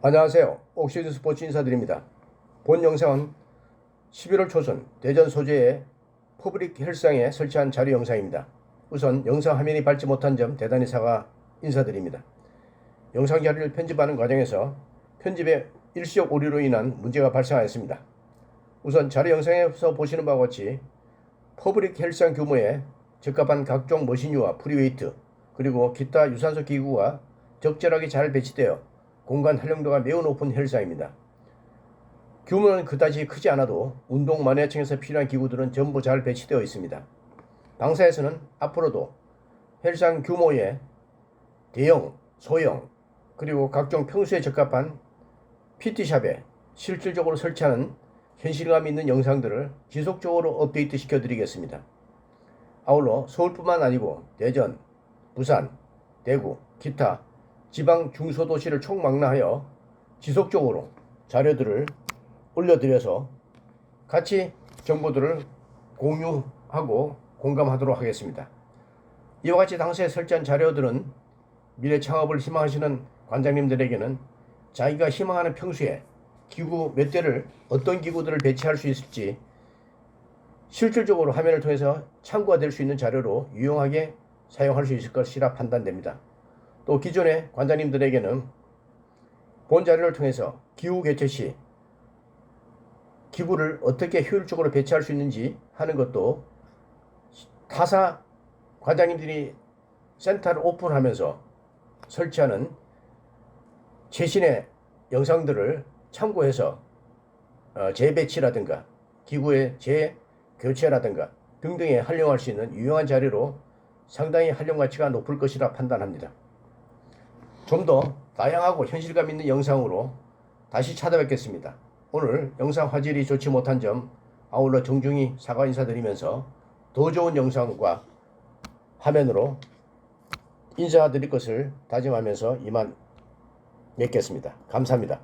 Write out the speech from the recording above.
안녕하세요. 옥시드 스포츠 인사드립니다. 본 영상은 11월 초순 대전 소재의 퍼블릭 헬스장에 설치한 자료 영상입니다. 우선 영상 화면이 밝지 못한 점 대단히 사과 인사드립니다. 영상 자료를 편집하는 과정에서 편집에 일시적 오류로 인한 문제가 발생하였습니다. 우선 자료 영상에서 보시는 바와 같이 퍼블릭 헬스장 규모의 적합한 각종 머신류와 프리웨이트 그리고 기타 유산소 기구가 적절하게 잘 배치되어 공간 활용도가 매우 높은 헬스장입니다. 규모는 그다지 크지 않아도 운동 만회층에서 필요한 기구들은 전부 잘 배치되어 있습니다. 당사에서는 앞으로도 헬스장 규모의 대형, 소형, 그리고 각종 평소에 적합한 PT샵에 실질적으로 설치하는 현실감 있는 영상들을 지속적으로 업데이트 시켜드리겠습니다. 아울러 서울뿐만 아니고 대전, 부산, 대구, 기타 지방 중소도시를 총망라하여 지속적으로 자료들을 올려드려서 같이 정보들을 공유하고 공감하도록 하겠습니다. 이와 같이 당시에 설치한 자료들은 미래 창업을 희망하시는 관장님들에게는 자기가 희망하는 평소에 기구 몇 대를 어떤 기구들을 배치할 수 있을지 실질적으로 화면을 통해서 참고가 될 수 있는 자료로 유용하게 사용할 수 있을 것이라 판단됩니다. 또 기존의 관장님들에게는 본 자료를 통해서 기후 개최 시 기구를 어떻게 효율적으로 배치할 수 있는지 하는 것도 타사 관장님들이 센터를 오픈하면서 설치하는 최신의 영상들을 참고해서 어, 재배치라든가 기구의 재교체라든가 등등에 활용할 수 있는 유용한 자료로 상당히 활용 가치가 높을 것이라 판단합니다. 좀 더 다양하고 현실감 있는 영상으로 다시 찾아뵙겠습니다. 오늘 영상 화질이 좋지 못한 점 아울러 정중히 사과 인사드리면서 더 좋은 영상과 화면으로 인사드릴 것을 다짐하면서 이만 맺겠습니다. 감사합니다.